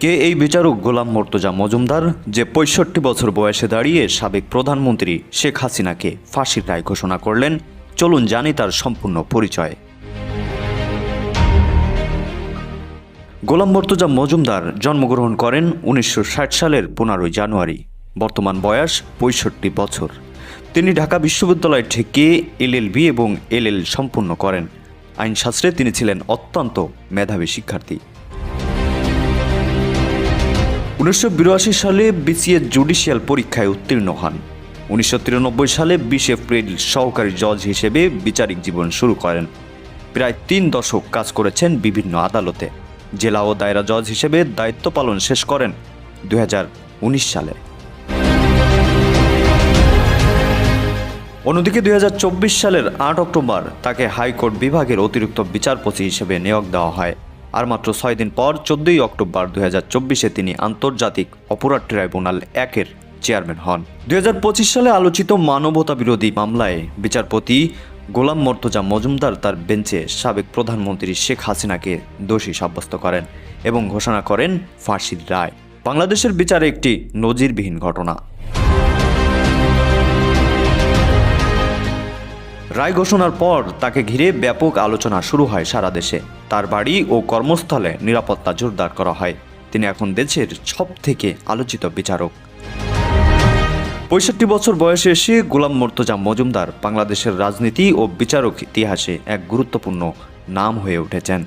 কে এই বিচারক? গোলাম মর্তজা মজুমদার, যে পঁয়ষট্টি বছর বয়সে দাঁড়িয়ে সাবেক প্রধানমন্ত্রী শেখ হাসিনাকে ফাঁসির রায় ঘোষণা করলেন। চলুন জানি তার সম্পূর্ণ পরিচয়। গোলাম মর্তজা মজুমদার জন্মগ্রহণ করেন উনিশশো ষাট সালের পনেরোই জানুয়ারি। বর্তমান বয়স পঁয়ষট্টি বছর। তিনি ঢাকা বিশ্ববিদ্যালয় থেকে এলএলবি এবং এলএল সম্পূর্ণ করেন। আইনশাস্ত্রে তিনি ছিলেন অত্যন্ত মেধাবী শিক্ষার্থী। উনিশশো বিরাশি সালে বিসিএ জুডিশিয়াল পরীক্ষায় উত্তীর্ণ হন। উনিশশো তিরানব্বই সালে বিশ এপ্রিল সহকারী জজ হিসেবে বিচারিক জীবন শুরু করেন। প্রায় তিন দশক কাজ করেছেন বিভিন্ন আদালতে। জেলা ও দায়রা জজ হিসেবে দায়িত্ব পালন শেষ করেন দু হাজার উনিশ সালে। অন্যদিকে দুই হাজার চব্বিশ সালের আট অক্টোবর তাকে হাইকোর্ট বিভাগের অতিরিক্ত বিচারপতি হিসেবে নিয়োগ দেওয়া হয়। আর মাত্র ছয় দিন পর চোদ্দই অক্টোবর দুই চব্বিশে তিনি আন্তর্জাতিক অপরাধ ট্রাইব্যুনাল একের চেয়ারম্যান হন। দুই সালে আলোচিত মানবতা বিরোধী মামলায় বিচারপতি গোলাম মর্তজা মজুমদার তার বেঞ্চে সাবেক প্রধানমন্ত্রী শেখ হাসিনাকে দোষী সাব্যস্ত করেন এবং ঘোষণা করেন ফাঁসির রায়। বাংলাদেশের বিচারে একটি নজিরবিহীন ঘটনা। রায় ঘোষণার পর তাকে ঘিরে ব্যাপক আলোচনা শুরু হয় সারা দেশে। তার বাড়ি ও কর্মস্থলে নিরাপত্তা জোরদার করা হয়। তিনি এখন দেশের সব থেকে আলোচিত বিচারক। পঁয়ষট্টি বছর বয়সে এসে গোলাম মর্তজা মজুমদার বাংলাদেশের রাজনীতি ও বিচারক ইতিহাসে এক গুরুত্বপূর্ণ নাম হয়ে উঠেছেন।